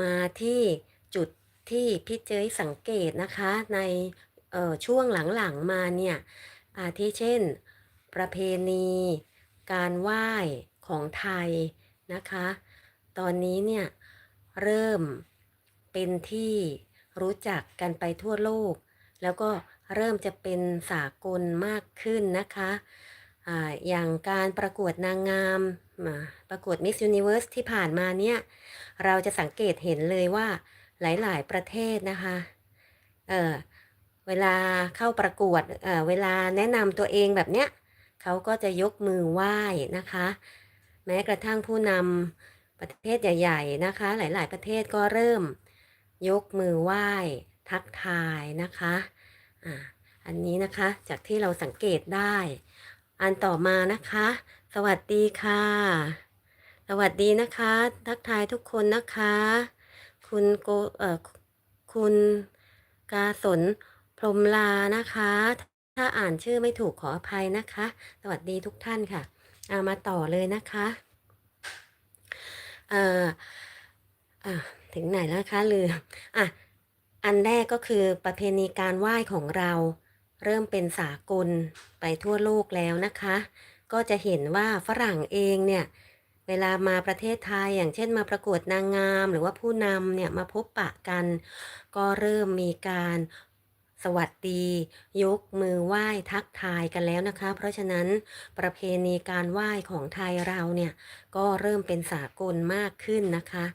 มาที่จุดที่พี่เจยสังเกตนะคะในช่วงหลังๆมาเนี่ยอาทิเช่น ประเพณี การไหว้ของไทยนะคะ ตอนนี้เนี่ยเริ่มเป็นที่รู้จักกันไปทั่วโลก แล้วก็เริ่มจะเป็นสากลมากขึ้นนะคะ อย่างการประกวดนางงามประกวด Miss Universe ที่ผ่านมาเนี่ย เราจะสังเกตเห็นเลยว่าหลาย ๆ ประเทศนะคะเเวลาเข้าประกวดเเวลาแนะนำตัวเองแบบเนี้ยเขาก็จะยกมือไหว้นะคะ แม้กระทั่งผู้นำประเทศใหญ่ ๆ นะคะ หลาย ๆ ประเทศก็เริ่มยกมือไหว้ทักทายนะคะ อ่า อันนี้นะคะจากที่เราสังเกตได้ อันต่อมานะคะ สวัสดีค่ะ สวัสดีนะคะ ทักทายทุกคนนะคะ คุณโกเอ่อคุณกาสนพรมลานะคะ ถ้าอ่านชื่อไม่ถูกขออภัยนะคะ สวัสดีทุกท่านค่ะเอามาต่อเลยนะคะเอ่ออถึงไหนแล้วคะลืมอะอันแรกก็คือประเพณีการไหว้ของเรา เริ่มเป็นสากลไปทั่วโลกแล้วนะคะ ก็จะเห็นว่าฝรั่งเองเนี่ย เวลามาประเทศไทยอย่างเช่นมาประกวดนางงาม หรือว่าผู้นำเนี่ยมาพบปะกัน ก็เริ่มมีการสวัสดี ยกมือไหว้ทักทายกันแล้วนะคะ เพราะฉะนั้นประเพณีการไหว้ของไทยเราเนี่ย ก็เริ่มเป็นสากลมากขึ้นนะคะ